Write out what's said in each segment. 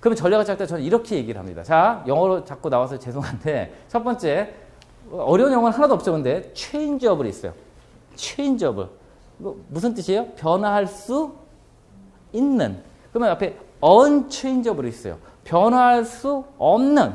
그러면 전략을 짤 때 저는 이렇게 얘기를 합니다. 자, 영어로 자꾸 나와서 죄송한데 첫 번째 어려운 영어는 하나도 없죠. 근데 changeable이 있어요. changeable. 뭐 무슨 뜻이에요? 변화할 수 있는. 그러면 앞에 unchangeable이 있어요. 변화할 수 없는.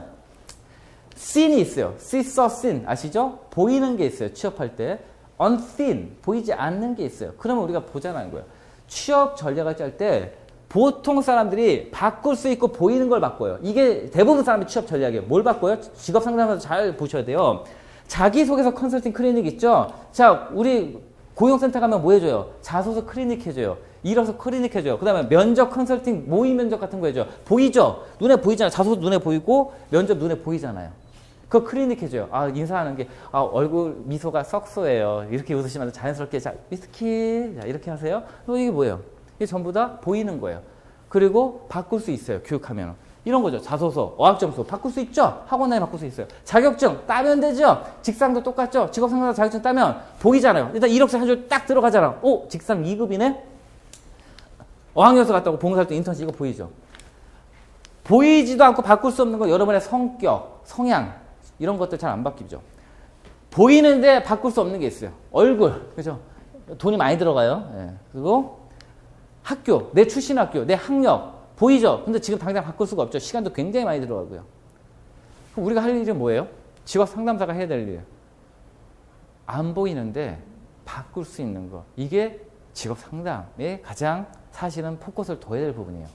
seen이 있어요. see, saw, seen. 아시죠? 보이는 게 있어요. 취업할 때. unseen. 보이지 않는 게 있어요. 그러면 우리가 보자는 거예요. 취업 전략을 짤 때 보통 사람들이 바꿀 수 있고 보이는 걸 바꿔요. 이게 대부분 사람의 취업 전략이에요. 뭘 바꿔요? 직업 상담에서 잘 보셔야 돼요. 자기소개서 컨설팅 클리닉 있죠? 자, 우리 고용센터 가면 뭐 해줘요? 자소서 클리닉 해줘요. 일어서 클리닉 해줘요. 그 다음에 면접 컨설팅 모의 면접 같은 거 해줘요. 보이죠? 눈에 보이잖아요. 자소서 눈에 보이고 면접 눈에 보이잖아요. 그 클리닉 해줘요. 아, 인사하는 게, 아, 얼굴 미소가 썩소예요. 이렇게 웃으시면 자연스럽게, 자, 미스키. 자, 이렇게 하세요. 어, 이게 뭐예요? 이게 전부 다 보이는 거예요. 그리고 바꿀 수 있어요. 교육하면. 이런 거죠. 자소서, 어학점수 바꿀 수 있죠. 학원 내에 바꿀 수 있어요. 자격증 따면 되죠. 직상도 똑같죠. 직업상담사 자격증 따면 보이잖아요. 일단 1억씩 한줄 딱 들어가잖아. 오, 직상 2급이네? 어학연수 갔다고 봉사활동 인턴십 이거 보이죠. 보이지도 않고 바꿀 수 없는 건 여러분의 성격, 성향 이런 것들 잘 안 바뀌죠. 보이는데 바꿀 수 없는 게 있어요. 얼굴, 그죠? 돈이 많이 들어가요. 예. 그리고 학교, 내 출신 학교, 내 학력 보이죠? 근데 지금 당장 바꿀 수가 없죠. 시간도 굉장히 많이 들어가고요. 그럼 우리가 할 일이 뭐예요? 직업 상담사가 해야 될 일. 안 보이는데 바꿀 수 있는 거. 이게 직업 상담의 가장 사실은 포커스를 둬야 될 부분이에요.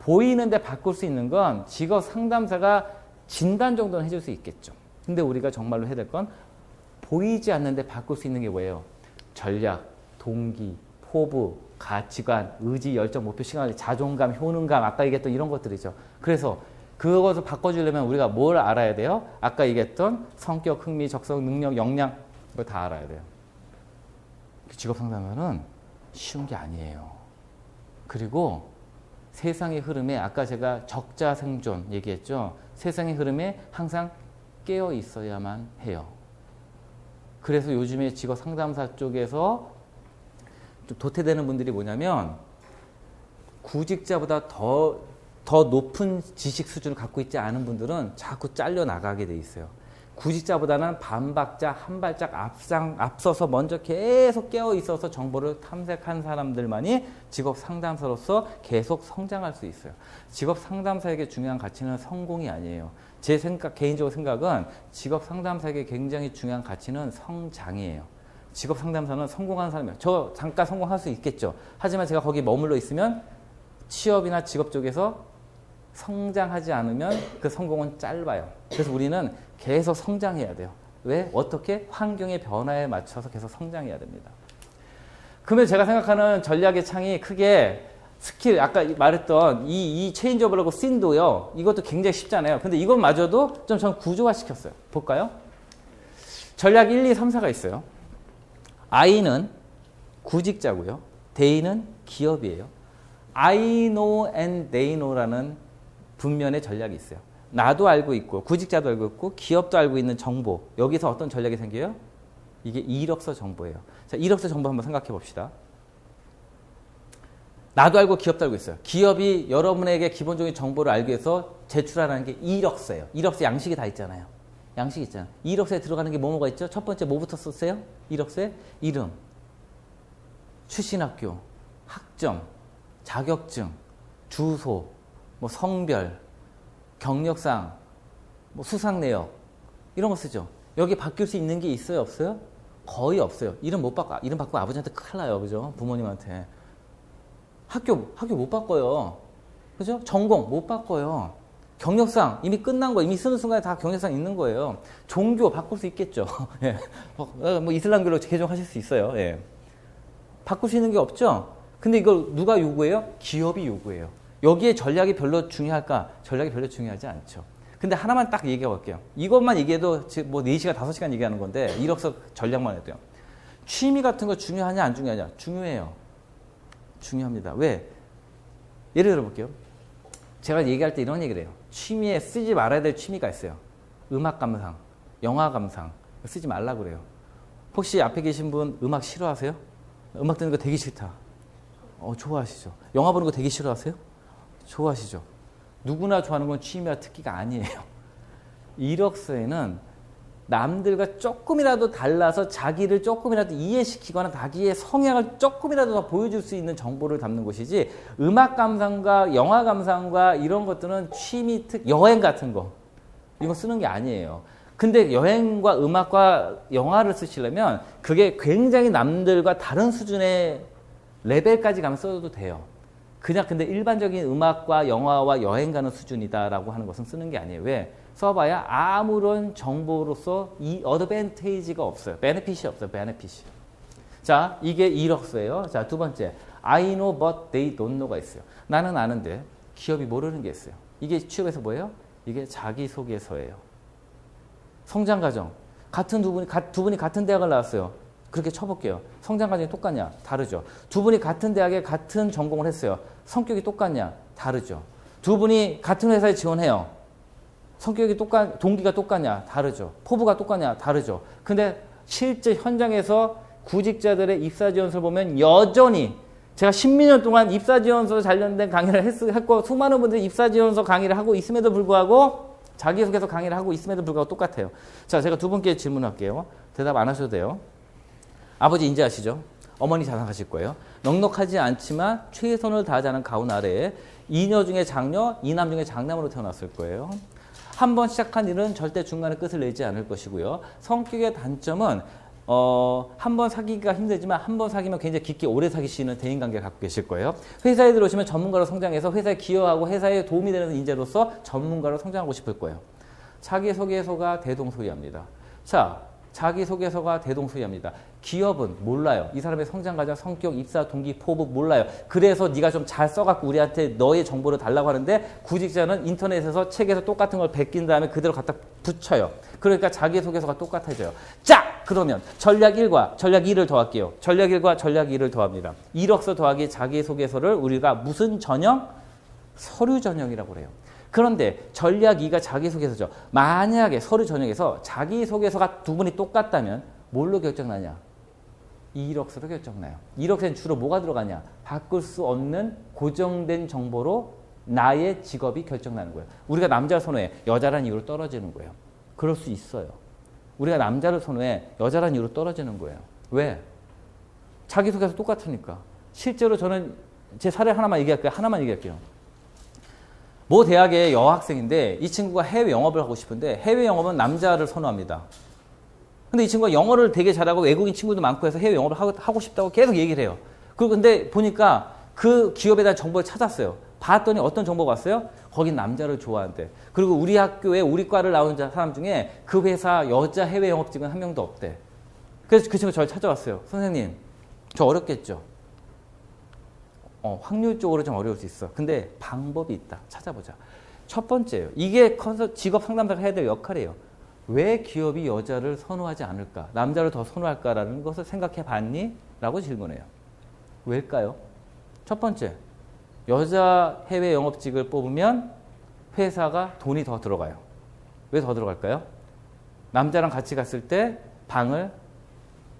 보이는데 바꿀 수 있는 건 직업 상담사가 진단 정도는 해줄 수 있겠죠. 근데 우리가 정말로 해야 될 건 보이지 않는데 바꿀 수 있는 게 뭐예요? 전략, 동기, 포부, 가치관, 의지, 열정, 목표, 시간, 자존감, 효능감, 아까 얘기했던 이런 것들이죠. 그래서 그것을 바꿔주려면 우리가 뭘 알아야 돼요? 아까 얘기했던 성격, 흥미, 적성, 능력, 역량, 이거 다 알아야 돼요. 직업 상담은 쉬운 게 아니에요. 그리고 세상의 흐름에 아까 제가 적자 생존 얘기했죠. 세상의 흐름에 항상 깨어 있어야만 해요. 그래서 요즘에 직업 상담사 쪽에서 좀 도태되는 분들이 뭐냐면 구직자보다 더, 더 높은 지식 수준을 갖고 있지 않은 분들은 자꾸 잘려 나가게 돼 있어요. 구직자보다는 반박자 한 발짝 앞상, 앞서서 먼저 계속 깨어 있어서 정보를 탐색한 사람들만이 직업 상담사로서 계속 성장할 수 있어요. 직업 상담사에게 중요한 가치는 성공이 아니에요. 제 생각, 개인적으로 생각은 직업 상담사에게 굉장히 중요한 가치는 성장이에요. 직업 상담사는 성공하는 사람이에요. 저 잠깐 성공할 수 있겠죠. 하지만 제가 거기 머물러 있으면 취업이나 직업 쪽에서 성장하지 않으면 그 성공은 짧아요. 그래서 우리는 계속 성장해야 돼요. 왜? 어떻게? 환경의 변화에 맞춰서 계속 성장해야 됩니다. 그러면 제가 생각하는 전략의 창이 크게 스킬, 아까 말했던 이, 이 체인저블하고 씬도요, 이것도 굉장히 쉽잖아요. 근데 이것마저도 좀 전 구조화 시켰어요. 볼까요? 전략 1, 2, 3, 4가 있어요. I는 구직자고요. They는 기업이에요. I know and they know라는 분면의 전략이 있어요. 나도 알고 있고 구직자도 알고 있고 기업도 알고 있는 정보 여기서 어떤 전략이 생겨요? 이게 이력서 정보예요. 자, 이력서 정보 한번 생각해 봅시다. 나도 알고 기업도 알고 있어요. 기업이 여러분에게 기본적인 정보를 알기 위해서 제출하는 게 이력서예요. 이력서 양식이 다 있잖아요. 양식 있잖아요. 이력서에 들어가는 게 뭐뭐가 있죠? 첫 번째 뭐부터 썼어요? 이력서에 이름, 출신 학교, 학점, 자격증, 주소, 뭐 성별, 경력상, 뭐 수상 내역 이런 거 쓰죠. 여기 바뀔 수 있는 게 있어요, 없어요? 거의 없어요. 이름 못 바꿔. 이름 바꾸면 아버지한테 큰일 나요, 그죠? 부모님한테. 학교 학교 못 바꿔요. 그죠? 전공 못 바꿔요. 경력상 이미 끝난 거 이미 쓰는 순간에 다 경력상 있는 거예요. 종교 바꿀 수 있겠죠. 예. 어, 뭐 이슬람교로 개종하실 수 있어요. 예. 바꿀 수 있는 게 없죠. 근데 이걸 누가 요구해요? 기업이 요구해요. 여기에 전략이 별로 중요할까? 전략이 별로 중요하지 않죠. 근데 하나만 딱 얘기해 볼게요. 이것만 얘기해도 뭐 4시간, 5시간 얘기하는 건데 이력서 전략만 해도요. 취미 같은 거 중요하냐 안 중요하냐? 중요해요. 중요합니다. 왜? 예를 들어 볼게요. 제가 얘기할 때 이런 얘기를 해요. 취미에 쓰지 말아야 될 취미가 있어요. 음악 감상, 영화 감상. 쓰지 말라 그래요. 혹시 앞에 계신 분 음악 싫어하세요? 음악 듣는 거 되게 싫다. 어, 좋아하시죠? 영화 보는 거 되게 싫어하세요? 좋아하시죠? 누구나 좋아하는 건 취미와 특기가 아니에요. 이력서에는 남들과 조금이라도 달라서 자기를 조금이라도 이해시키거나 자기의 성향을 조금이라도 더 보여줄 수 있는 정보를 담는 곳이지 음악 감상과 영화 감상과 이런 것들은 취미 특 여행 같은 거 이거 쓰는 게 아니에요. 근데 여행과 음악과 영화를 쓰시려면 그게 굉장히 남들과 다른 수준의 레벨까지 가면 써도 돼요. 그냥 근데 일반적인 음악과 영화와 여행 가는 수준이다라고 하는 것은 쓰는 게 아니에요. 왜? 써봐야 아무런 정보로서 이 어드밴테이지가 없어요. 베네핏이 없어요. 베네핏이. 자, 이게 이력서예요. 자, 두 번째. I know but they don't know가 있어요. 나는 아는데 기업이 모르는 게 있어요. 이게 취업에서 뭐예요? 이게 자기소개서예요. 성장 과정. 같은 두 분이 두 분이 같은 대학을 나왔어요. 그렇게 쳐볼게요. 성장 과정이 똑같냐? 다르죠. 두 분이 같은 대학에 같은 전공을 했어요. 성격이 똑같냐? 다르죠. 두 분이 같은 회사에 지원해요. 성격이 똑같, 동기가 똑같냐? 다르죠. 포부가 똑같냐? 다르죠. 근데 실제 현장에서 구직자들의 입사 지원서를 보면 여전히 제가 십몇 년 동안 입사 지원서 관련된 강의를 했, 했고 수많은 분들이 입사 지원서 강의를 하고 있음에도 불구하고 자기소개서 강의를 하고 있음에도 불구하고 똑같아요. 자, 제가 두 분께 질문할게요. 대답 안 하셔도 돼요. 아버지 인지하시죠? 어머니 자상하실 거예요. 넉넉하지 않지만 최선을 다하자는 가훈 아래에 이녀 중에 장녀, 이남 중에 장남으로 태어났을 거예요. 한번 시작한 일은 절대 중간에 끝을 내지 않을 것이고요. 성격의 단점은 어, 한 번 사귀기가 힘들지만 한 번 사귀면 굉장히 깊게 오래 사귀시는 대인관계를 갖고 계실 거예요. 회사에 들어오시면 전문가로 성장해서 회사에 기여하고 회사에 도움이 되는 인재로서 전문가로 성장하고 싶을 거예요. 자기소개서가 대동소이합니다. 자, 자기소개서가 대동소이합니다. 기업은 몰라요. 이 사람의 성장 과정, 성격, 입사 동기, 포부 몰라요. 그래서 네가 좀 잘 써갖고 우리한테 너의 정보를 달라고 하는데 구직자는 인터넷에서 책에서 똑같은 걸 베낀 다음에 그대로 갖다 붙여요. 그러니까 자기소개서가 똑같아져요. 자! 그러면 전략 1과 전략 2를 더할게요. 전략 1과 전략 2를 더합니다. 이력서 더하기 자기소개서를 우리가 무슨 전형? 서류 전형이라고 그래요. 그런데 전략 2가 자기소개서죠. 만약에 서류 전형에서 자기소개서가 두 분이 똑같다면 뭘로 결정나냐? 이력서로 결정나요. 이력서엔 주로 뭐가 들어가냐? 바꿀 수 없는 고정된 정보로 나의 직업이 결정나는 거예요. 우리가 남자 선호해 여자란 이유로 떨어지는 거예요. 그럴 수 있어요. 우리가 남자를 선호해 여자란 이유로 떨어지는 거예요. 왜? 자기소개서 똑같으니까. 실제로 저는 제 사례 하나만 얘기할게요. 하나만 얘기할게요. 모 대학의 여학생인데 이 친구가 해외 영업을 하고 싶은데 해외 영업은 남자를 선호합니다. 근데 이 친구가 영어를 되게 잘하고 외국인 친구도 많고 해서 해외 영업을 하고 싶다고 계속 얘기를 해요. 근데 보니까 그 기업에 대한 정보를 찾았어요. 봤더니 어떤 정보가 왔어요? 거긴 남자를 좋아한대. 그리고 우리 학교에 우리 과를 나오는 사람 중에 그 회사 여자 해외 영업직은 한 명도 없대. 그래서 그 친구가 저를 찾아왔어요. 선생님, 저 어렵겠죠? 어, 확률적으로 좀 어려울 수 있어. 근데 방법이 있다. 찾아보자. 첫 번째예요. 이게 컨서 직업 상담사가 해야 될 역할이에요. 왜 기업이 여자를 선호하지 않을까? 남자를 더 선호할까라는 것을 생각해 봤니? 라고 질문해요. 왜일까요? 첫 번째, 여자 해외 영업직을 뽑으면 회사가 돈이 더 들어가요. 왜 더 들어갈까요? 남자랑 같이 갔을 때 방을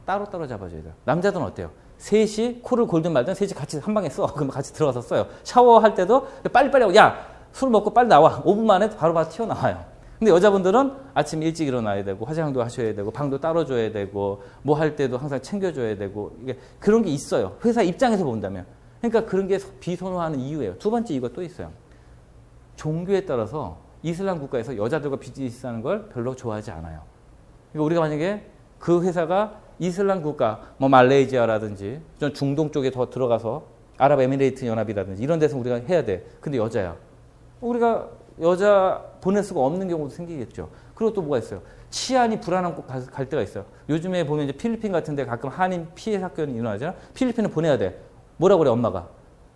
따로따로 잡아줘야 돼요. 남자들은 어때요? 셋이 코를 골든 말든 셋이 같이 한 방에 써. 그러면 같이 들어가서 써요. 샤워할 때도 빨리빨리 하고 야, 술 먹고 빨리 나와. 5분 만에 바로 바로 튀어나와요. 근데 여자분들은 아침 일찍 일어나야 되고 화장도 하셔야 되고 방도 따로 줘야 되고 뭐 할 때도 항상 챙겨줘야 되고 이게 그런 게 있어요. 회사 입장에서 본다면. 그러니까 그런 게 비선호하는 이유예요. 두 번째 이유가 또 있어요. 종교에 따라서 이슬람 국가에서 여자들과 비즈니스 하는 걸 별로 좋아하지 않아요. 그러니까 우리가 만약에 그 회사가 이슬람 국가, 뭐 말레이시아라든지 좀 중동 쪽에 더 들어가서 아랍에미레이트 연합이라든지 이런 데서 우리가 해야 돼. 근데 여자야. 우리가 여자 보낼 수가 없는 경우도 생기겠죠. 그리고 또 뭐가 있어요? 치안이 불안한 곳 갈 때가 있어요. 요즘에 보면 이제 필리핀 같은 데 가끔 한인 피해 사건이 일어나잖아. 필리핀을 보내야 돼. 뭐라고 그래, 엄마가?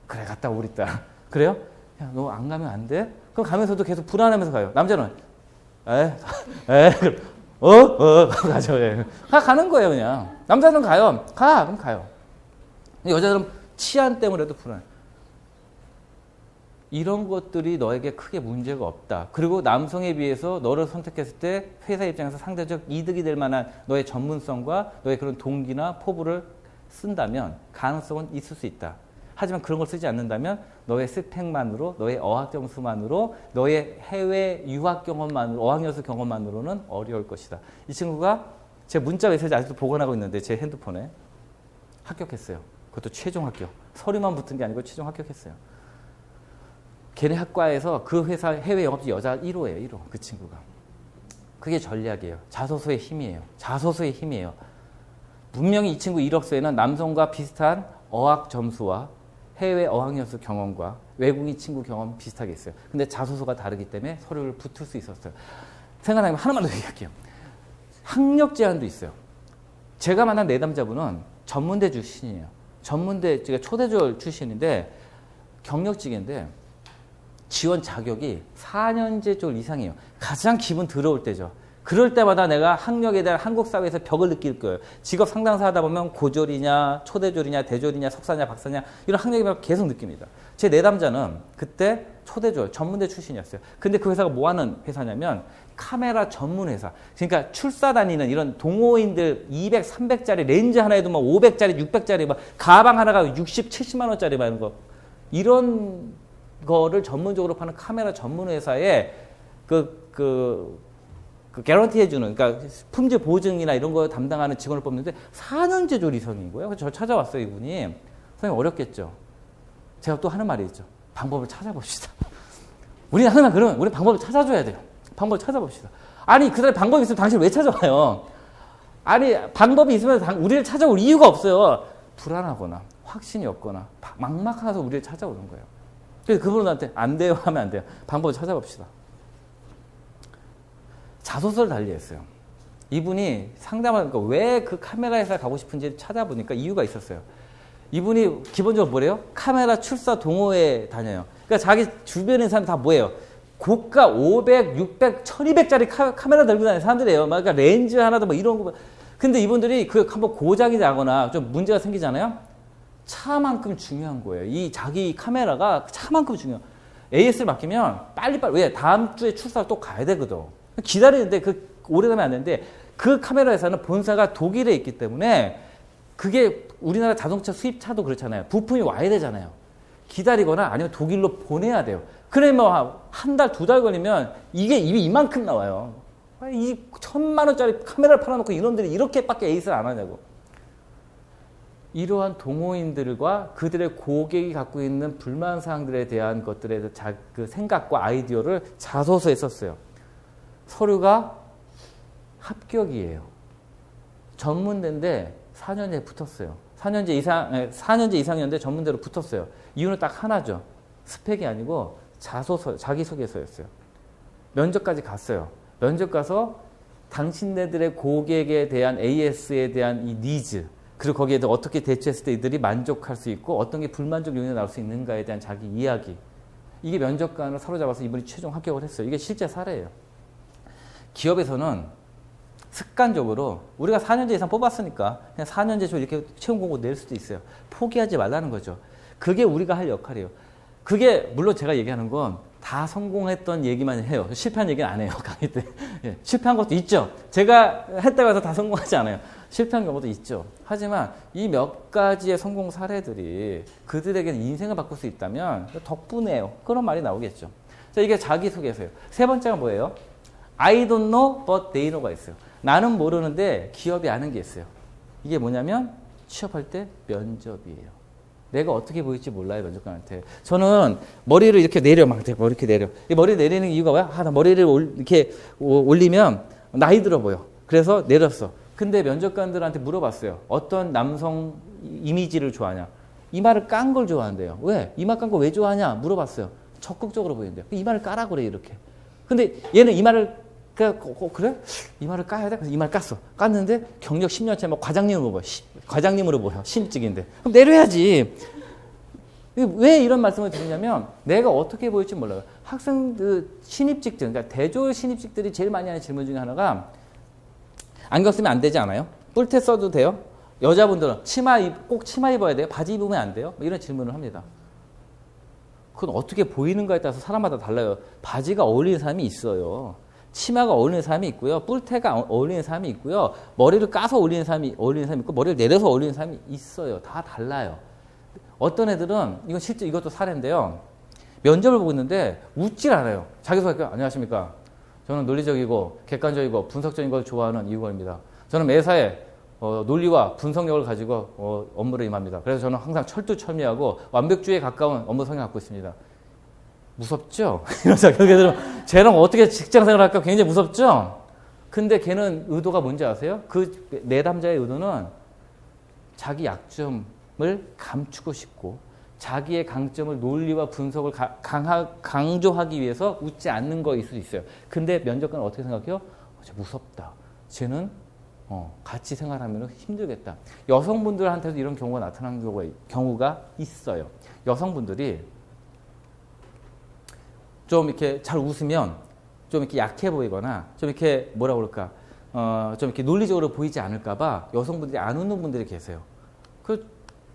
그래, 갔다 우리 딸. 그래요? 야, 너 안 가면 안 돼? 그럼 가면서도 계속 불안하면서 가요. 남자는, 에, 에, 어? 어? 가죠. 예. 가, 가는 거예요, 그냥. 남자는 가요. 가, 그럼 가요. 여자들은 치안 때문에도 불안해. 이런 것들이 너에게 크게 문제가 없다. 그리고 남성에 비해서 너를 선택했을 때 회사 입장에서 상대적 이득이 될 만한 너의 전문성과 너의 그런 동기나 포부를 쓴다면 가능성은 있을 수 있다. 하지만 그런 걸 쓰지 않는다면 너의 스펙만으로, 너의 어학 점수만으로, 너의 해외 유학 경험만으로, 어학연수 경험만으로는 어려울 것이다. 이 친구가 제 문자가 있어서 아직도 보관하고 있는데 제 핸드폰에 합격했어요. 그것도 최종 합격. 서류만 붙은 게 아니고 최종 합격했어요. 걔네 학과에서 그 회사 해외 영업직 여자 1호예요. 1호. 그 친구가. 그게 전략이에요. 자소서의 힘이에요. 자소서의 힘이에요. 분명히 이 친구 이력서에는 남성과 비슷한 어학 점수와 해외 어학연수 경험과 외국인 친구 경험 비슷하게 있어요. 근데 자소서가 다르기 때문에 서류를 붙을 수 있었어요. 생각나면 하나만 더 얘기할게요. 학력 제한도 있어요. 제가 만난 내담자분은 전문대 출신이에요. 전문대 제가 초대졸 출신인데 경력직인데 지원 자격이 4년제 쪽 이상이에요. 가장 기분 더러울 때죠. 그럴 때마다 내가 학력에 대한 한국 사회에서 벽을 느낄 거예요. 직업 상담사 하다 보면 고졸이냐, 초대졸이냐, 대졸이냐, 석사냐, 박사냐 이런 학력의 벽 계속 느낍니다. 제 내담자는 그때 초대졸 전문대 출신이었어요. 근데 그 회사가 뭐 하는 회사냐면 카메라 전문 회사. 그러니까 출사 다니는 이런 동호인들 200, 300짜리 렌즈 하나에도 막 500짜리, 600짜리 막 가방 하나가 60, 70만 원짜리 막 이런 거. 이런 거를 전문적으로 파는 카메라 전문 회사에 그, 그, 그 개런티 해주는, 그러니까 품질 보증이나 이런 거 담당하는 직원을 뽑는데 4년제 조리성인 거예요. 그래서 저 찾아왔어요, 이분이. 선생님 어렵겠죠. 제가 또 하는 말이 있죠. 방법을 찾아봅시다. 우리는 항상 그러면 우리 방법을 찾아줘야 돼요. 방법을 찾아봅시다. 아니, 그 사람이 방법이 있으면 당신을 왜 찾아와요? 아니, 방법이 있으면 당, 우리를 찾아올 이유가 없어요. 불안하거나, 확신이 없거나, 막막해서 우리를 찾아오는 거예요. 그래서 그분한테 안 돼요 하면 안 돼요. 방법을 찾아봅시다. 자소서를 달리했어요. 이분이 상담을 그러니까 왜 그 카메라 회사 가고 싶은지 찾아보니까 이유가 있었어요. 이분이 기본적으로 뭐래요? 카메라 출사 동호회 다녀요. 그러니까 자기 주변에 사람 다 뭐예요? 고가 500, 600, 1200짜리 카, 메라 들고 다니는 사람들이에요. 그러니까 렌즈 하나도 뭐 이런 거. 근데 이분들이 그 한번 고장이 나거나 좀 문제가 생기잖아요. 차만큼 중요한 거예요. 이 자기 카메라가 차만큼 중요해요. AS를 맡기면 빨리빨리, 왜? 다음 주에 출사를 또 가야 되거든. 기다리는데 그 오래 가면 안 되는데 그 카메라 회사는 본사가 독일에 있기 때문에 그게 우리나라 자동차 수입차도 그렇잖아요. 부품이 와야 되잖아요. 기다리거나 아니면 독일로 보내야 돼요. 그래 뭐한 달, 두 달 걸리면 이게 이미 이만큼 나와요. 이 천만 원짜리 카메라를 팔아놓고 이놈들이 이렇게밖에 에이스를 안 하냐고. 이러한 동호인들과 그들의 고객이 갖고 있는 불만 사항들에 대한 것들에 자, 그 생각과 아이디어를 자소서에 썼어요. 서류가 합격이에요. 전문대인데 4년제 붙었어요. 4년제 이상, 4년제 이상이었는데 전문대로 붙었어요. 이유는 딱 하나죠. 스펙이 아니고 자소서, 자기소개서였어요. 면접까지 갔어요. 면접 가서 당신네들의 고객에 대한 AS에 대한 이 니즈, 그리고 거기에 대해 어떻게 대처했을 때 이들이 만족할 수 있고 어떤 게 불만족 요인이 나올 수 있는가에 대한 자기 이야기. 이게 면접관을 사로잡아서 이분이 최종 합격을 했어요. 이게 실제 사례예요. 기업에서는 습관적으로 우리가 4년제 이상 뽑았으니까 그냥 4년제 좀 이렇게 채용 공고 낼 수도 있어요. 포기하지 말라는 거죠. 그게 우리가 할 역할이에요. 그게 물론 제가 얘기하는 건 다 성공했던 얘기만 해요. 실패한 얘기는 안 해요. 강의 때. 예, 실패한 것도 있죠. 제가 했다고 해서 다 성공하지 않아요. 실패한 경우도 있죠. 하지만 이 몇 가지의 성공 사례들이 그들에게 인생을 바꿀 수 있다면 덕분에요. 그런 말이 나오겠죠. 자, 이게 자기소개서예요. 세 번째가 뭐예요? I don't know, but they know가 있어요. 나는 모르는데 기업이 아는 게 있어요. 이게 뭐냐면 취업할 때 면접이에요. 내가 어떻게 보일지 몰라요, 면접관한테. 저는 머리를 이렇게 내려, 막 머리 이렇게 내려. 이 머리 내리는 이유가 뭐야? 아, 나 머리를 올, 이렇게 올리면 나이 들어 보여. 그래서 내렸어. 근데 면접관들한테 물어봤어요. 어떤 남성 이미지를 좋아하냐? 이마를 깐 걸 좋아한대요. 왜? 이마 깐 거 왜 좋아하냐? 물어봤어요. 적극적으로 보이는데요. 이마를 까라 그래, 이렇게. 근데 얘는 이마를 그, 어, 그래? 이마를 까야 돼? 그래서 이마를 깠어. 깠는데 경력 10년째 뭐 과장님으로 보여. 시, 과장님으로 보여. 신입직인데. 그럼 내려야지. 왜 이런 말씀을 드리냐면 내가 어떻게 보일지 몰라요. 학생 그 신입직들, 그러니까 대졸 신입직들이 제일 많이 하는 질문 중에 하나가 안경 쓰면 안 되지 않아요? 뿔테 써도 돼요? 여자분들은 치마 입, 꼭 치마 입어야 돼요? 바지 입으면 안 돼요? 뭐 이런 질문을 합니다. 그건 어떻게 보이는가에 따라서 사람마다 달라요. 바지가 어울리는 사람이 있어요. 치마가 어울리는 사람이 있고요. 뿔테가 어울리는 사람이 있고요. 머리를 까서 어울리는 사람이 어울리는 사람이 있고 머리를 내려서 어울리는 사람이 있어요. 다 달라요. 어떤 애들은 이건 실제 이것도 사례인데요. 면접을 보고 있는데 웃질 않아요. 자기소개 안녕하십니까. 저는 논리적이고 객관적이고 분석적인 걸 좋아하는 이유걸입니다. 저는 매사에 어, 논리와 분석력을 가지고 어, 업무를 임합니다. 그래서 저는 항상 철두철미하고 완벽주의에 가까운 업무 성향을 갖고 있습니다. 무섭죠? 이러자 걔들은 쟤랑 어떻게 직장 생활을 할까 굉장히 무섭죠? 근데 걔는 의도가 뭔지 아세요? 그 내담자의 의도는 자기 약점을 감추고 싶고 자기의 강점을 논리와 분석을 가, 강하, 강조하기 위해서 웃지 않는 거일 수도 있어요. 근데 면접관은 어떻게 생각해요? 어, 쟤 무섭다. 쟤는 어, 같이 생활하면 힘들겠다. 여성분들한테도 이런 경우가 나타나는 경우가, 경우가 있어요. 여성분들이 좀 이렇게 잘 웃으면 좀 이렇게 약해 보이거나 좀 이렇게 뭐라 그럴까 어, 좀 이렇게 논리적으로 보이지 않을까봐 여성분들이 안 웃는 분들이 계세요. 그,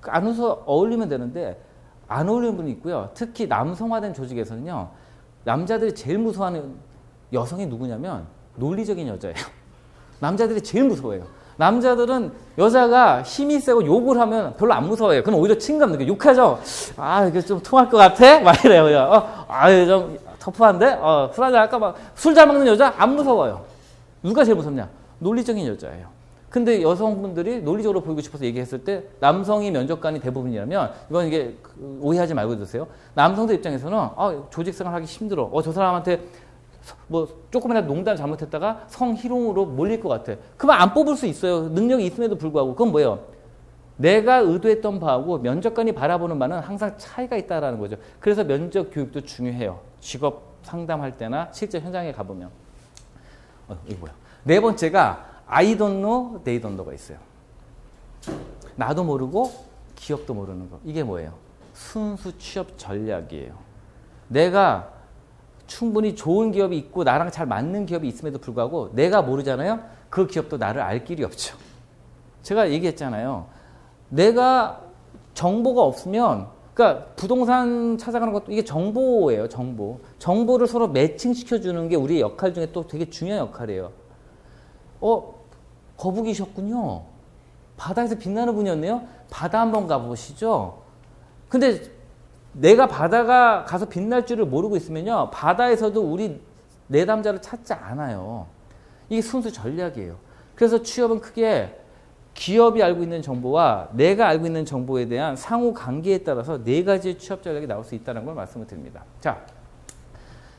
안 웃어 어울리면 되는데 안 어울리는 분이 있고요. 특히 남성화된 조직에서는요, 남자들이 제일 무서워하는 여성이 누구냐면 논리적인 여자예요. 남자들이 제일 무서워해요. 남자들은 여자가 힘이 세고 욕을 하면 별로 안 무서워해요. 그럼 오히려 친감 느껴. 욕하죠? 아, 이게 좀 통할 것 같아? 막 이래요. 어, 아, 좀 터프한데? 어, 술 한잔 할까? 막 술 잘 먹는 여자 안 무서워요. 누가 제일 무섭냐? 논리적인 여자예요. 근데 여성분들이 논리적으로 보이고 싶어서 얘기했을 때 남성이 면접관이 대부분이라면 이건 이게 그 오해하지 말고 들으세요. 남성들 입장에서는 아, 조직 생활 하기 힘들어. 어, 저 사람한테 뭐 조금이라도 농담 잘못했다가 성희롱으로 몰릴 것 같아. 그만 안 뽑을 수 있어요. 능력이 있음에도 불구하고. 그건 뭐예요? 내가 의도했던 바하고 면접관이 바라보는 바는 항상 차이가 있다라는 거죠. 그래서 면접 교육도 중요해요. 직업 상담할 때나 실제 현장에 가보면. 어, 이거 뭐야? 네 번째가 I don't know, they don't know가 있어요. 나도 모르고 기업도 모르는 거. 이게 뭐예요? 순수 취업 전략이에요. 내가 충분히 좋은 기업이 있고 나랑 잘 맞는 기업이 있음에도 불구하고 내가 모르잖아요. 그 기업도 나를 알 길이 없죠. 제가 얘기했잖아요. 내가 정보가 없으면 그러니까 부동산 찾아가는 것도 이게 정보예요, 정보. 정보를 서로 매칭시켜 주는 게 우리의 역할 중에 또 되게 중요한 역할이에요. 어, 거북이셨군요. 바다에서 빛나는 분이었네요. 바다 한번 가보시죠. 근데 내가 바다가 가서 빛날 줄을 모르고 있으면요. 바다에서도 우리 내담자를 찾지 않아요. 이게 순수 전략이에요. 그래서 취업은 크게 기업이 알고 있는 정보와 내가 알고 있는 정보에 대한 상호 관계에 따라서 네 가지 취업 전략이 나올 수 있다는 걸 말씀을 드립니다. 자,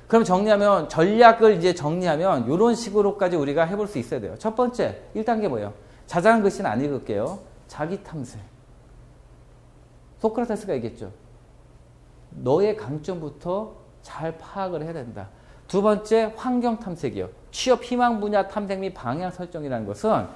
그럼 정리하면 전략을 이제 정리하면 이런 식으로까지 우리가 해볼 수 있어야 돼요. 첫 번째 1단계 뭐예요? 자잘한 글씨는 안 읽을게요. 자기 탐색. 소크라테스가 얘기했죠. 너의 강점부터 잘 파악을 해야 된다. 두 번째 환경 탐색이요. 취업 희망 분야 탐색 및 방향 설정이라는 것은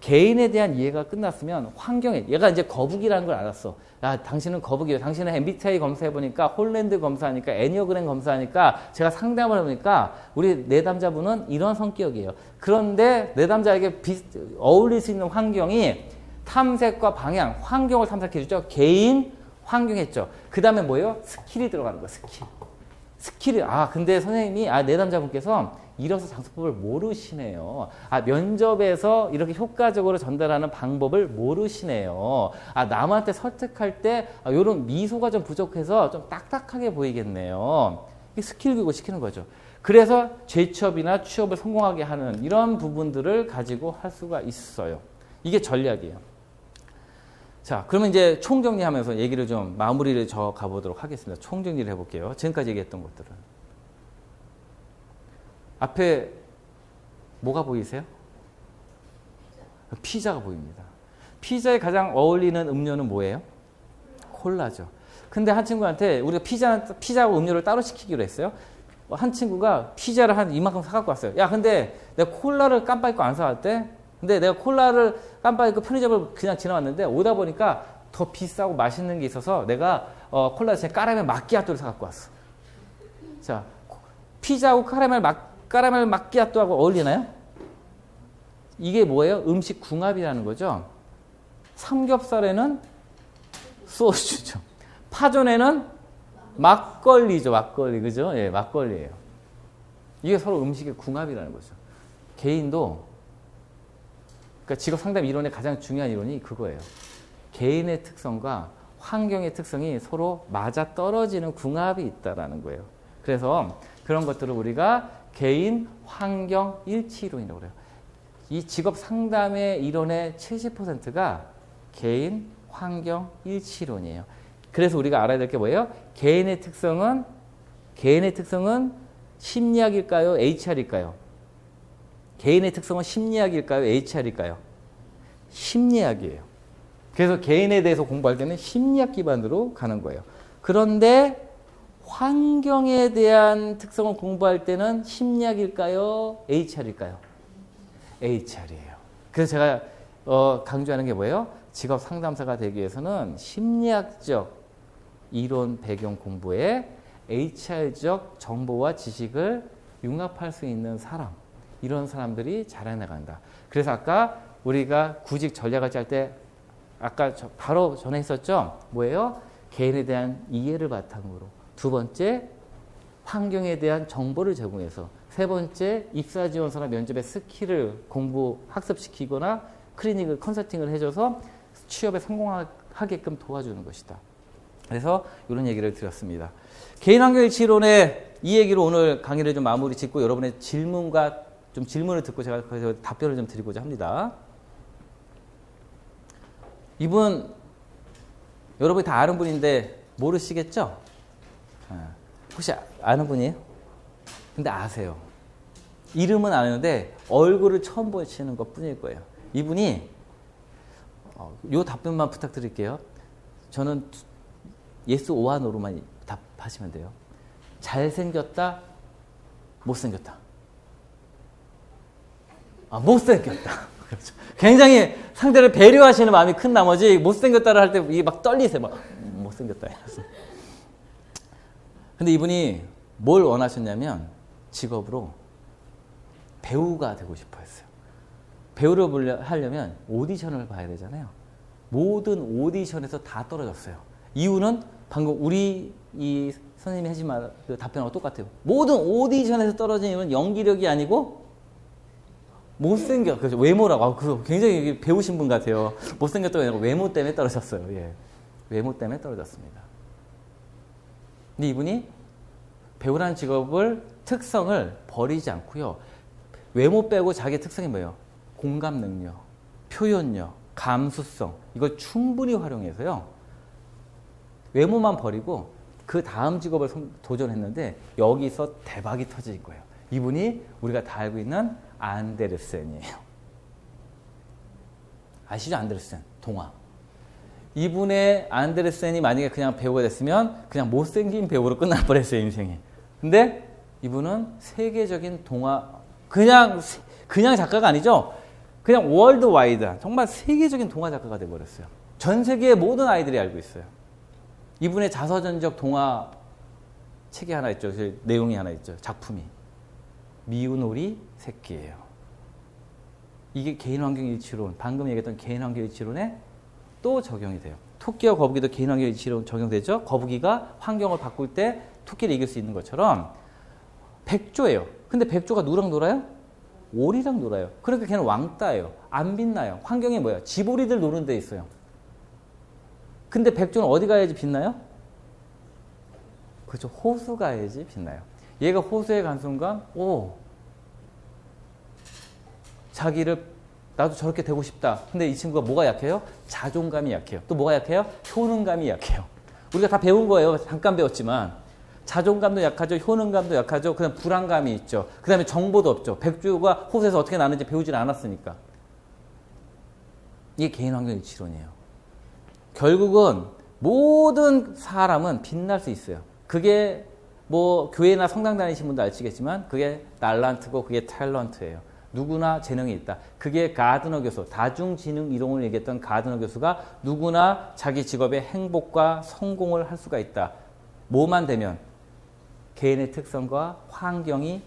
개인에 대한 이해가 끝났으면 환경에 얘가 이제 거북이라는 걸 알았어. 야, 당신은 거북이요. 당신은 MBTI 검사해 보니까 홀랜드 검사하니까 애니어그램 검사하니까 제가 상담을 해보니까 우리 내담자분은 이런 성격이에요. 그런데 내담자에게 비, 어울릴 수 있는 환경이 탐색과 방향, 환경을 탐색해 주죠. 개인 환경했죠. 그 다음에 뭐예요? 스킬이 들어가는 거 스킬. 스킬이 아 근데 선생님이 아 내담자분께서 일어서 장소법을 모르시네요. 아, 면접에서 이렇게 효과적으로 전달하는 방법을 모르시네요. 아, 남한테 설득할 때 아, 이런 미소가 좀 부족해서 좀 딱딱하게 보이겠네요. 이 스킬 교육을 시키는 거죠. 그래서 재취업이나 취업을 성공하게 하는 이런 부분들을 가지고 할 수가 있어요. 이게 전략이에요. 자, 그러면 이제 총정리하면서 얘기를 좀 마무리를 저 가보도록 하겠습니다. 총정리를 해볼게요. 지금까지 얘기했던 것들은. 앞에 뭐가 보이세요? 피자가 보입니다. 피자에 가장 어울리는 음료는 뭐예요? 콜라죠. 근데 한 친구한테 우리가 피자, 피자하고 음료를 따로 시키기로 했어요. 한 친구가 피자를 한 이만큼 사갖고 왔어요. 야, 근데 내가 콜라를 깜빡 잊고 안 사왔대? 근데 내가 콜라를 깜빡 잊고 편의점을 그냥 지나왔는데 오다 보니까 더 비싸고 맛있는 게 있어서 내가 어, 콜라 대신 까라멜 마끼아토를 사갖고 왔어. 자, 피자하고 카라멜 마, 까라멜 마끼아또하고 어울리나요? 이게 뭐예요? 음식 궁합이라는 거죠. 삼겹살에는 소주죠. 파전에는 막걸리죠. 막걸리. 그죠? 예, 막걸리예요. 이게 서로 음식의 궁합이라는 거죠. 개인도 그러니까 직업 상담 이론의 가장 중요한 이론이 그거예요. 개인의 특성과 환경의 특성이 서로 맞아 떨어지는 궁합이 있다라는 거예요. 그래서 그런 것들을 우리가 개인 환경 일치 이론이라고 그래요. 이 직업 상담의 이론의 70%가 개인 환경 일치 이론이에요. 그래서 우리가 알아야 될 게 뭐예요? 개인의 특성은 개인의 특성은 심리학일까요? HR일까요? 개인의 특성은 심리학일까요? HR일까요? 심리학이에요. 그래서 개인에 대해서 공부할 때는 심리학 기반으로 가는 거예요. 그런데 환경에 대한 특성을 공부할 때는 심리학일까요? HR일까요? HR이에요. 그래서 제가 어, 강조하는 게 뭐예요? 직업 상담사가 되기 위해서는 심리학적 이론 배경 공부에 HR적 정보와 지식을 융합할 수 있는 사람, 이런 사람들이 잘해 나간다. 그래서 아까 우리가 구직 전략을 짤 때 아까 바로 전에 했었죠? 뭐예요? 개인에 대한 이해를 바탕으로. 두 번째, 환경에 대한 정보를 제공해서. 세 번째, 입사 지원서나 면접의 스킬을 공부, 학습시키거나 클리닉을 컨설팅을 해줘서 취업에 성공하게끔 도와주는 것이다. 그래서 이런 얘기를 드렸습니다. 개인환경일치론의 이 얘기로 오늘 강의를 좀 마무리 짓고 여러분의 질문과 좀 질문을 듣고 제가 그래서 답변을 좀 드리고자 합니다. 이분 여러분이 다 아는 분인데 모르시겠죠? 혹시 아는 분이에요? 근데 아세요. 이름은 아는데 얼굴을 처음 보시는 것 뿐일 거예요. 이분이 요 답변만 부탁드릴게요. 저는 예스 오와 노로만 답하시면 돼요. 잘생겼다, 못생겼다. 아, 못생겼다. 그렇죠. 굉장히 상대를 배려하시는 마음이 큰 나머지 못생겼다를 할 때 막 떨리세요. 막 못생겼다. 이래서. 근데 이분이 뭘 원하셨냐면 직업으로 배우가 되고 싶어 했어요. 배우를 하려면 오디션을 봐야 되잖아요. 모든 오디션에서 다 떨어졌어요. 이유는 방금 우리 이 선생님이 하신 말, 그 답변하고 똑같아요. 모든 오디션에서 떨어진 이유는 연기력이 아니고 못생겨. 그래서 외모라고. 아, 그 굉장히 배우신 분 같아요. 못생겼다고 아니고 외모 때문에 떨어졌어요. 예. 외모 때문에 떨어졌습니다. 근데 이분이 배우라는 직업을 특성을 버리지 않고요. 외모 빼고 자기 특성이 뭐예요? 공감 능력, 표현력, 감수성 이걸 충분히 활용해서요. 외모만 버리고 그 다음 직업을 도전했는데 여기서 대박이 터질 거예요. 이분이 우리가 다 알고 있는 안데르센이에요. 아시죠? 안데르센. 동화. 이분의 안데르센이 만약에 그냥 배우가 됐으면 그냥 못생긴 배우로 끝날 뻔했어요, 인생이. 근데 이분은 세계적인 동화, 그냥, 그냥 작가가 아니죠? 그냥 월드와이드, 정말 세계적인 동화 작가가 돼버렸어요. 전 세계의 모든 아이들이 알고 있어요. 이분의 자서전적 동화 책이 하나 있죠. 그 내용이 하나 있죠. 작품이. 미운 오리 새끼예요. 이게 개인환경 일치론, 방금 얘기했던 개인환경 일치론에 또 적용이 돼요. 토끼와 거북이도 개인환경 일치론 적용되죠. 거북이가 환경을 바꿀 때 토끼를 이길 수 있는 것처럼 백조예요. 근데 백조가 누랑 놀아요? 오리랑 놀아요. 그러니까 걔는 왕따예요. 안 빛나요. 환경이 뭐야? 지보리들 노는 데 있어요. 근데 백조는 어디 가야지 빛나요? 그렇죠. 호수 가야지 빛나요. 얘가 호수에 간 순간, 오, 자기를 나도 저렇게 되고 싶다. 근데 이 친구가 뭐가 약해요? 자존감이 약해요. 또 뭐가 약해요? 효능감이 약해요. 우리가 다 배운 거예요. 잠깐 배웠지만. 자존감도 약하죠. 효능감도 약하죠. 그다음 불안감이 있죠. 그 다음에 정보도 없죠. 백주가 호수에서 어떻게 나는지 배우질 않았으니까. 이게 개인 환경 일치론이에요. 결국은 모든 사람은 빛날 수 있어요. 그게 뭐 교회나 성당 다니신 분도 아시겠지만 그게 달란트고 그게 탤런트예요. 누구나 재능이 있다. 그게 가드너 교수, 다중지능 이론을 얘기했던 가드너 교수가 누구나 자기 직업의 행복과 성공을 할 수가 있다. 뭐만 되면 개인의 특성과 환경이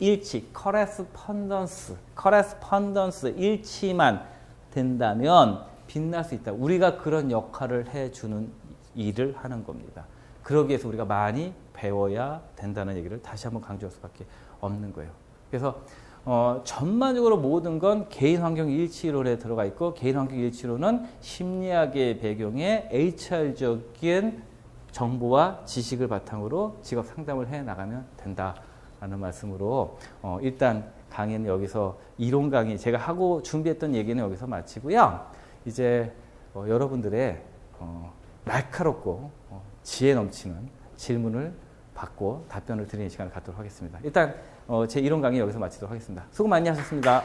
일치, 커레스펀던스, 커레스펀던스 일치만 된다면 빛날 수 있다. 우리가 그런 역할을 해주는 일을 하는 겁니다. 그러기 위해서 우리가 많이 배워야 된다는 얘기를 다시 한번 강조할 수밖에 없는 거예요. 그래서 어, 전반적으로 모든 건 개인 환경 일치론에 들어가 있고 개인 환경 일치론은 심리학의 배경에 HR적인 정보와 지식을 바탕으로 직업 상담을 해 나가면 된다라는 말씀으로 어, 일단 강의는 여기서 이론 강의 제가 하고 준비했던 얘기는 여기서 마치고요. 이제 어, 여러분들의 어, 날카롭고 어, 지혜 넘치는 질문을 받고 답변을 드리는 시간을 갖도록 하겠습니다. 일단 어, 제 이론 강의 여기서 마치도록 하겠습니다. 수고 많이 하셨습니다.